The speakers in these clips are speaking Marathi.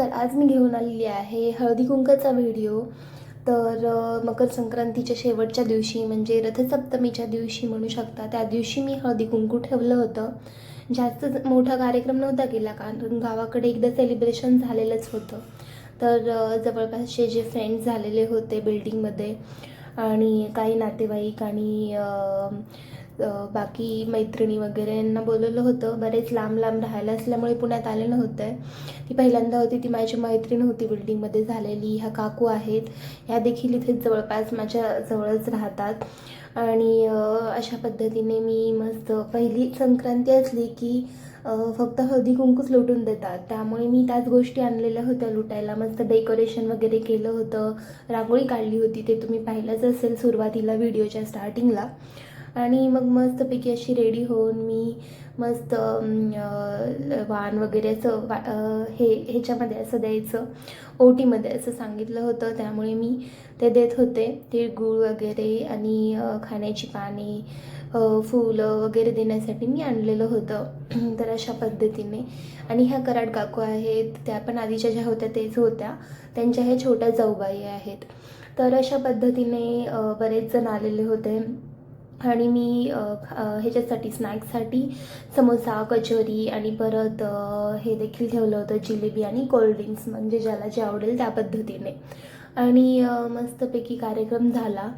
तर आज मी घेऊन आलेली आहे हळदी कुंकाचा व्हिडिओ तर मकर संक्रांतीच्या शेवटच्या दिवशी म्हणजे रथसप्तमीच्या दिवशी म्हणू शकता त्या दिवशी मी हळदी कुंकू ठेवलं होतं. जास्त मोठा कार्यक्रम नव्हता केला कारण गावाकडे एकदा सेलिब्रेशन झालेलंच होतं. तर जवळपासचे जे फ्रेंड्स झालेले होते बिल्डिंगमध्ये आणि काही नातेवाईक आणि बाकी मैत्रिणी वगैरे यांना बोलवलं होतं. बरेच लांब लांब राहायला असल्यामुळे पुण्यात आले नव्हते. ती पहिल्यांदा होती. ती माझी मैत्रीण होती. बिल्डिंगमध्ये झालेली. ह्या काकू आहेत. ह्या देखील इथे जवळपास माझ्या जवळच राहतात. आणि अशा पद्धतीने मी मस्त पहिली संक्रांती असली की फक्त हळदी कुंकूच लुटून देतात. त्यामुळे मी त्याच गोष्टी आणलेल्या होत्या लुटायला. मस्त डेकोरेशन वगैरे केलं होतं. रांगोळी काढली होती. ते तुम्ही पाहिलंच असेल सुरुवातीला व्हिडिओच्या स्टार्टिंगला. आणि मग मस्तपैकी अशी रेडी होऊन मी मस्त वाण वगैरे असं वा हे ह्याच्यामध्ये असं द्यायचं. ओटीमध्ये असं सांगितलं होतं. त्यामुळे मी ते देत होते. तिळगुळ वगैरे आणि खाण्याची पाने फुलं वगैरे देण्यासाठी मी आणलेलं होतं. तर अशा पद्धतीने. आणि ह्या कराड काकू आहेत. त्या पण आधीच्या ज्या होत्या तेच होत्या. त्यांच्या ह्या छोट्या जाऊबाई आहेत. तर अशा पद्धतीने बरेच जण आलेले होते. आणि मी ह्याच्यासाठी स्नॅक्ससाठी समोसा कचोरी आणि परत हे देखील ठेवलं होतं जिलेबी आणि कोल्ड्रिंक्स म्हणजे ज्याला जे आवडेल त्या पद्धतीने. आणि मस्तपैकी कार्यक्रम झाला.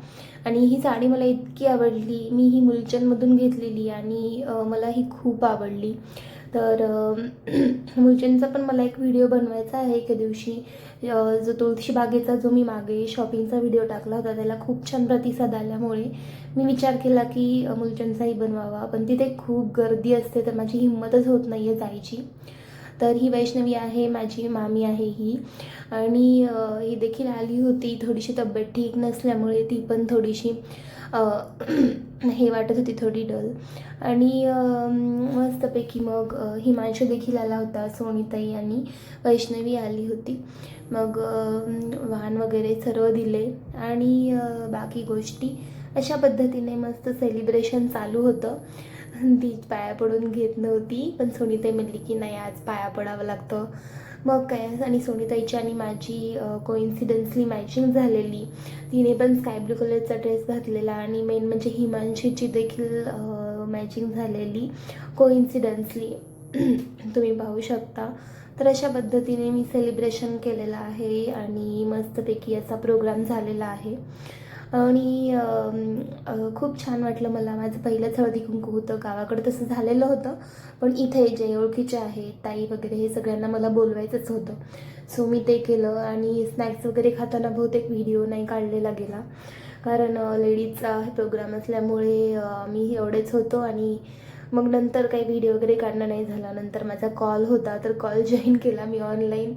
आणि ही साडी मला इतकी आवडली. मी ही मुलचंदमधून घेतलेली आणि मला ही खूप आवडली. तर मुलचंदचा पण मला एक व्हिडिओ बनवायचा आहे एके दिवशी. जो तुळशी बागेचा जो मी मागे शॉपिंगचा व्हिडिओ टाकला होता त्याला खूप छान प्रतिसाद आल्यामुळे मी विचार केला की मुलचंदचाही बनवावा. पण तिथे खूप गर्दी असते तर माझी हिंमतच होत नाही आहे जायची. तर ही वैष्णवी आहे माझी मामी आहे ही. आणि ही देखील आली होती थोडीशी तब्येत ठीक नसल्यामुळे ती पण थोडीशी हे वाटत होती थोडी डल. आणि मस्तपैकी मग हिमांशू देखील आला होता सोनीताई आणि वैष्णवी आली होती. मग वाहन वगैरे सर्व दिले. आणि बाकी गोष्टी. अशा पद्धतीने मस्त सेलिब्रेशन चालू होतं. ती पाया पडून घेत नव्हती पण सोनीताई म्हणली की नाही आज पाया पडावं लागतं. मग काय आणि सोनीताईची आणि माझी कोइन्सिडन्सली मॅचिंग झालेली. तिने पण स्काय ब्लू कलरचा ड्रेस घातलेला आणि मेन म्हणजे हिमांशीची देखील मॅचिंग झालेली. कोइन्सिडन्सली तुम्ही पाहू शकता. तर अशा पद्धतीने मी सेलिब्रेशन केलेलं आहे आणि मस्तपैकी असा प्रोग्राम झालेला आहे. आणि खूप छान वाटलं मला. माझं पहिलंच हळदी कुंकू होतं गावाकडं तसं झालेलं होतं. पण इथे जे ओळखीचे आहेत ताई वगैरे हे सगळ्यांना मला बोलवायचंच होतं. सो मी ते केलं आणि स्नॅक्स वगैरे खाताना बहुतेक व्हिडिओ नाही काढलेला गेला. कारण लेडीजचा प्रोग्राम असल्यामुळे मी एवढेच होतो आणि मग नंतर काही व्हिडिओ वगैरे काढणं नाही झाला. नंतर माझा कॉल होता तर कॉल जॉईन केला मी ऑनलाईन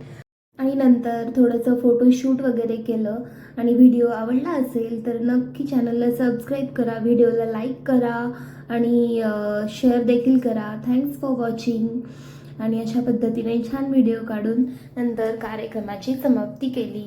आणि नंतर थोडंसं फोटोशूट वगैरे केलं आणि व्हिडिओ आवडला असेल तर नक्की चॅनलला सबस्क्राईब करा व्हिडिओला लाईक करा आणि शेअर देखील करा. थँक्स फॉर वॉचिंग आणि अशा पद्धतीने छान व्हिडिओ काढून नंतर कार्यक्रमाची समाप्ती केली.